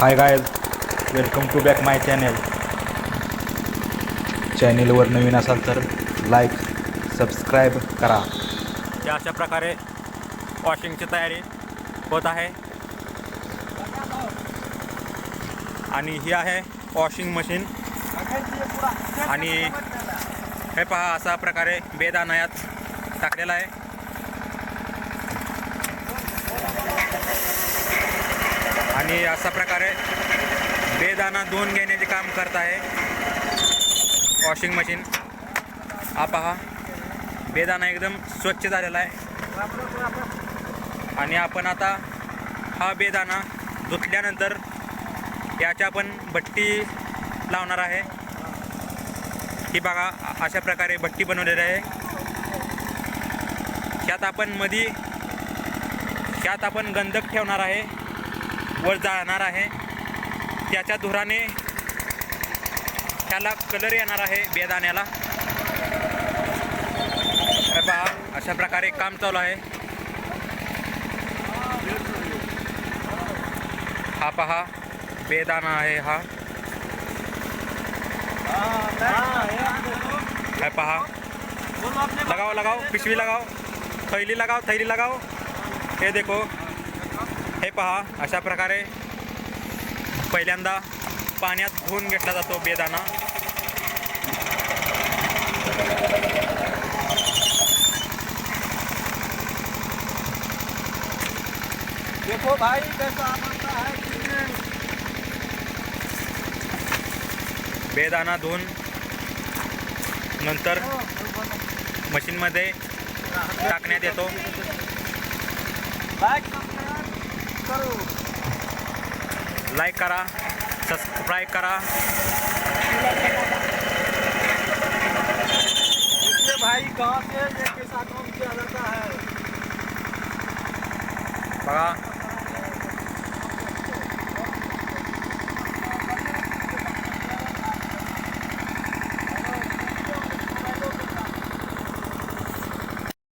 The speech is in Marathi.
Hi guys welcome to back my channel चॅनेलवर नवीन असाल तर लाईक सबस्क्राईब करा. या अशा प्रकारे वॉशिंगची तयारी होत आहे. आणि ही आहे वॉशिंग मशीन आणि हे पहा अशा प्रकारे बेदानयात यात टाकलेला आहे. आणि अशा प्रकारे बेदाणा धुवून घेण्याचे काम करत आहे. वॉशिंग मशीन हा पहा. बेदाणा एकदम स्वच्छ झालेला आहे. आणि आपण आता हा बेदाणा धुतल्यानंतर याच्या आपण भट्टी लावणार आहे. ही बघा अशा प्रकारे भट्टी बनवलेली आहे. त्यात आपण मधी त्यात आपण गंधक ठेवणार आहे. वर जाणार आहे. त्याच्या धुराने त्याला कलर येणार आहे बेदाण्याला. पहा अशा प्रकारे काम चालू आहे. हा पहा बेदाना आहे हा. काय पहा. लगाओ लगाओ पिशवी लगाओ थैली लगाओ थैली लगाओ हे देखो. हे पहा. अशा प्रकारे पहिल्यांदा पाण्यात धुवून घेतला जातो बेदाना देखो भाई कैसा है बेदाना धुवून नंतर मशीनमध्ये टाकण्यात येतो. करो लाईक करा सब्सक्राइब करा। इससे भाई कहाँ से ये कैसा काम किया जाता है। बघा।